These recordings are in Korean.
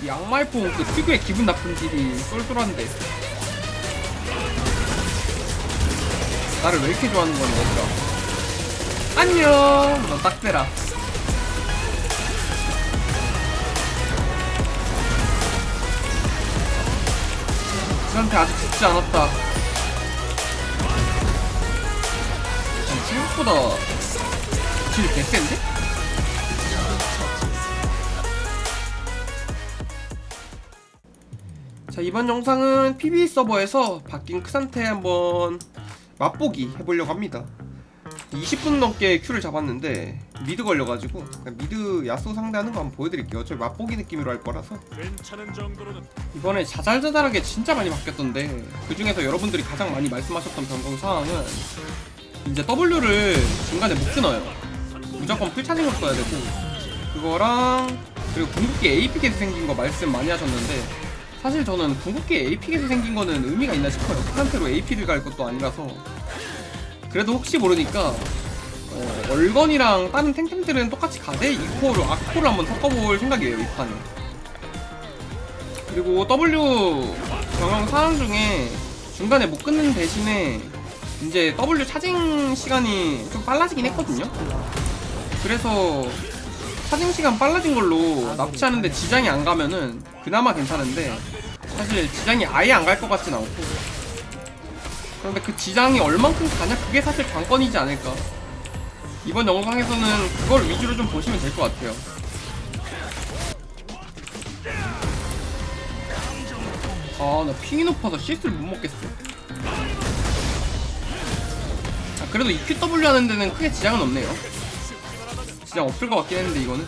이 악마의풍 그 특유의 기분 나쁜 딜이 쏠쏠한데. 나를 왜 이렇게 좋아하는 거냐 얘들아? 안녕! 너 딱대라. 그한테 아직 죽지 않았다. 아니, 생각보다 딜 개센데? 자 이번 영상은 PB 서버에서 바뀐 크산테 한번 맛보기 해보려고 합니다. 20분 넘게 큐를 잡았는데 미드 걸려가지고 미드 야수 상대하는 거 한번 보여드릴게요. 어차피 맛보기 느낌으로 할 거라서. 이번에 자잘자잘하게 진짜 많이 바뀌었던데 그 중에서 여러분들이 가장 많이 말씀하셨던 변경 사항은 이제 W를 중간에 못 끊어요. 무조건 풀차징으로 써야 되고 그거랑 그리고 궁극기 AP에서 생긴 거 말씀 많이 하셨는데 사실 저는 궁극기 AP에서 생긴 거는 의미가 있나 싶어요. 그 상태로 AP를 갈 것도 아니라서. 그래도 혹시 모르니까 어, 얼건이랑 다른 탱탱들은 똑같이 가되 이코어로 아코를 한번 섞어볼 생각이에요 이 판에 그리고 W 경영 사항 중에 중간에 못 끊는 대신에 이제 W 차징 시간이 좀 빨라지긴 했거든요. 그래서 차징 시간 빨라진 걸로 납치하는데 지장이 안 가면은 그나마 괜찮은데 사실 지장이 아예 안 갈 것 같진 않고 그런데 그 지장이 얼만큼 가냐 그게 사실 관건이지 않을까 이번 영상에서는 그걸 위주로 좀 보시면 될 것 같아요. 아, 나 핑이 높아서 CS를 못 먹겠어. 아, 그래도 EQW 하는 데는 크게 지장은 없네요. 지장 없을 것 같긴 했는데, 이거는.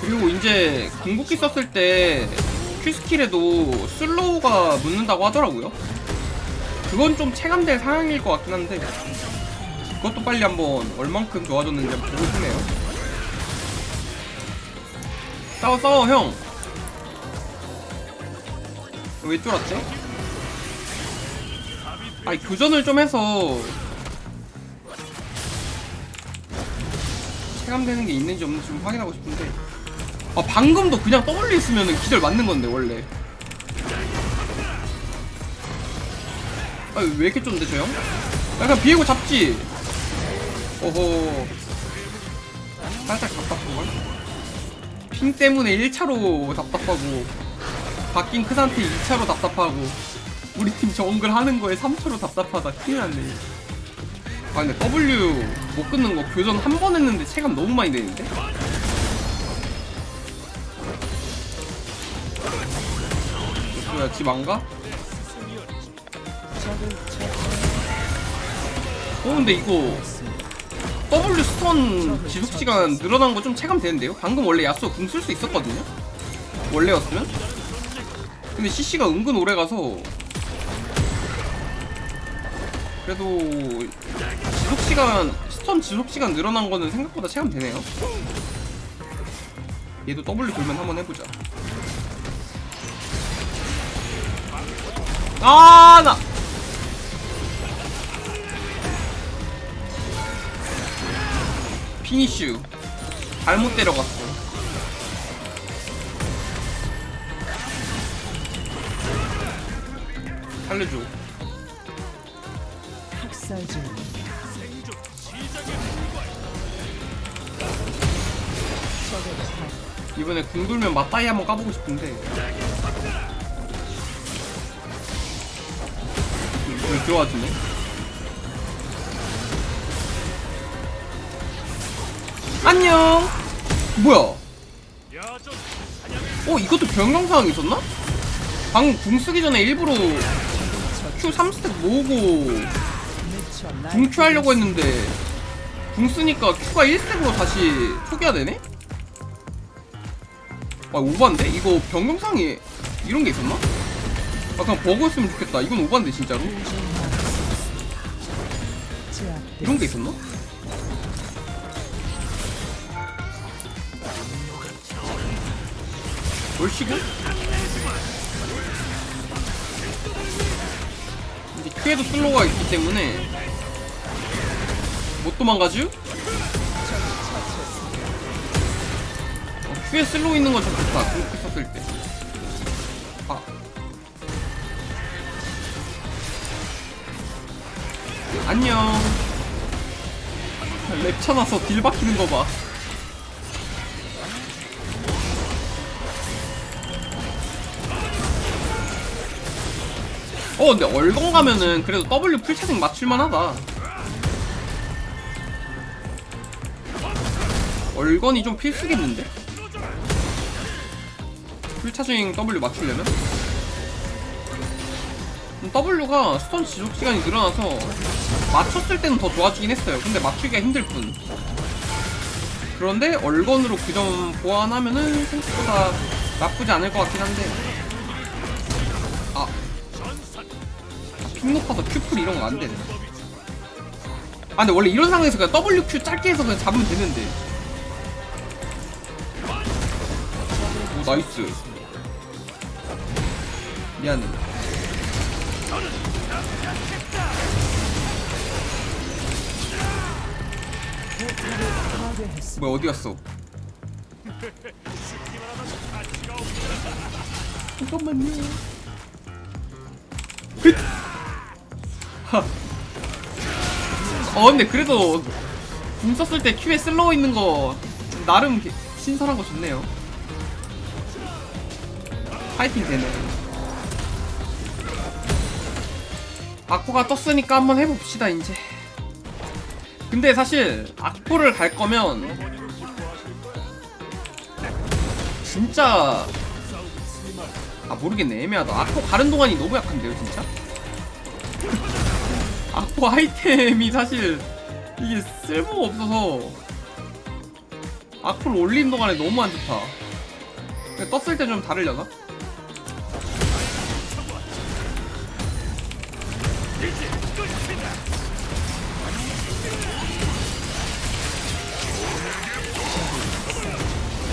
그리고 이제 궁극기 썼을 때 Q스킬에도 슬로우가 묻는다고 하더라고요. 그건 좀 체감될 상황일 것 같긴 한데, 그것도 빨리 한번 얼만큼 좋아졌는지 한번 보고 싶네요. 싸워 싸워 형. 왜 쫄았지? 아니 교전을 좀 해서 체감되는 게 있는지 없는지 좀 확인하고 싶은데. 아 방금도 그냥 W 있으면은 기절 맞는 건데 원래. 아왜 이렇게 쫀데 저 형? 약간 비에고 잡지? 오호 살짝 답답한걸? 핑 때문에 1차로 답답하고 바뀐 크산테 2차로 답답하고 우리 팀 정글 하는 거에 3차로 답답하다 큰일 났네 아 근데 W 못 끊는 거 교전 한 번 했는데 체감 너무 많이 되는데? 뭐야 집 안 가? 어 근데 이거 W 스턴 지속 시간 늘어난 거 좀 체감되는데요? 방금 원래 야수 궁 쓸 수 있었거든요? 원래였으면? 근데 CC가 은근 오래 가서 그래도 지속 시간 스턴 지속 시간 늘어난 거는 생각보다 체감되네요. 얘도 W 돌면 한번 해보자. 아 나. 피니슈 잘못 때려갔어. 살려줘. 이번에 궁 돌면 맞다이 한번 까보고 싶은데 왜 들어와주네? 안녕 뭐야 어 이것도 변경사항 있었나? 방금 궁 쓰기 전에 일부러 Q 3스택 모으고 궁 Q 하려고 했는데 궁 쓰니까 Q가 1스택으로 다시 초기화 되네? 아 오반데? 이거 변경사항이 이런 게 있었나? 아 그냥 버그였으면 좋겠다 이건 오반데 진짜로 이런 게 있었나? 얼씨구? 이제 큐에도 슬로우가 있기 때문에 못 도망가죠? Q에 슬로우 있는 건좀 좋다. 그렇게 썼을 때. 아. 안녕. 랩 쳐놔서 딜 박히는 거 봐. 어 근데 얼건 가면은 그래도 W 풀차징 맞출만 하다 얼건이 좀 필수겠는데? 풀차징 W 맞추려면? 음, W가 스턴 지속 시간이 늘어나서 맞췄을 때는 더 좋아지긴 했어요 근데 맞추기가 힘들 뿐 그런데 얼건으로 그 점 보완하면은 생각보다 나쁘지 않을 것 같긴 한데 아픽 높아서 큐풀 이런 거 안 되네. 아 근데 원래 이런 상황에서 그냥 WQ 짧게 해서 그냥 잡으면 되는데. 오 나이스. 미안해. 뭐야 어디 갔어? 잠깐만요. 휘! 하. 어 근데 그래도 궁 썼을 때 Q에 슬로우 있는 거 나름 게- 신선한 거 좋네요. 파이팅 되네. 아코가 떴으니까 한번 해봅시다 이제. 근데 사실 악포를 갈 거면 진짜 아 모르겠네 애매하다 악포 가는 동안이 너무 약한데요 진짜 악포 아이템이 사실 이게 쓸모가 없어서 악포를 올리는 동안에 너무 안 좋다 떴을 때 좀 다르려나?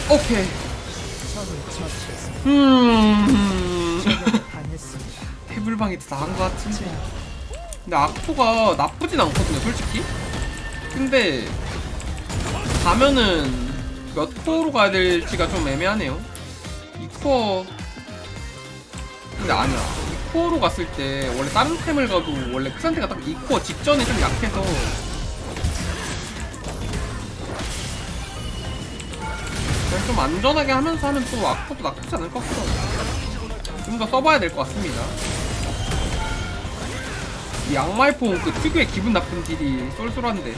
오케이. 음. 해불방이 더 나은 것 같은데. 근데 악포가 나쁘진 않거든요 솔직히. 근데 가면은 몇 코어로 가야 될지가 좀 애매하네요. 2코어. 근데 아니야. 2 코어로 갔을 때 원래 다른 템을 가도 원래 그 상태가 딱 2코어 직전에 좀 약해서. 그냥 좀 안전하게 하면서 하면 또 악포도 나쁘지 않을 것 같아요 좀 더 써봐야 될 것 같습니다. 이 양말퐁 그 특유의 기분 나쁜 딜이 쏠쏠한데.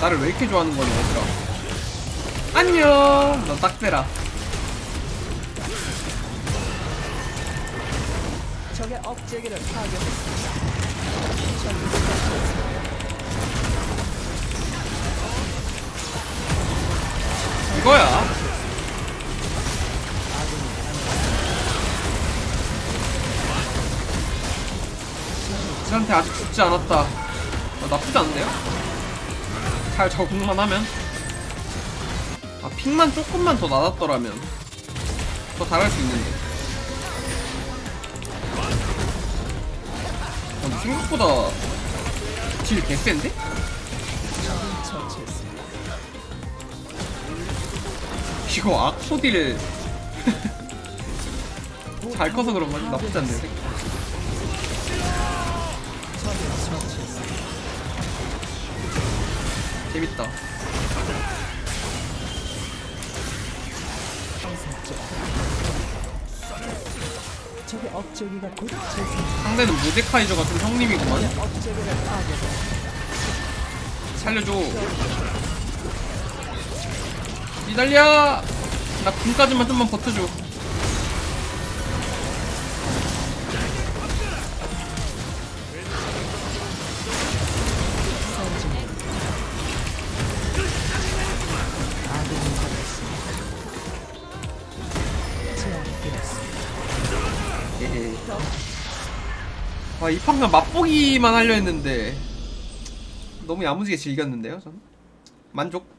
나를 왜 이렇게 좋아하는 거냐 얘들아? 안녕! 너 딱대라 적의 업체계를 파괴했습니다. 이거야 쟤한테 아직 죽지 않았다 어, 나쁘지 않은데요? 잘 적응만 하면 아 픽만 조금만 더 낮았더라면 더 잘할 수 있는데 생각보다 딜 개센데? 이거 악소 딜 잘 커서 그런 건지 나쁘지 않네 적을 처치했습니다. 재밌다 적의 업체계가 곧. 상대는 모데카이저가 좀 형님이구만. 살려줘 니달려 나 군까지만 좀만 버텨줘 아 이 판간 맛보기만 하려 했는데 너무 야무지게 즐겼는데요 전 만족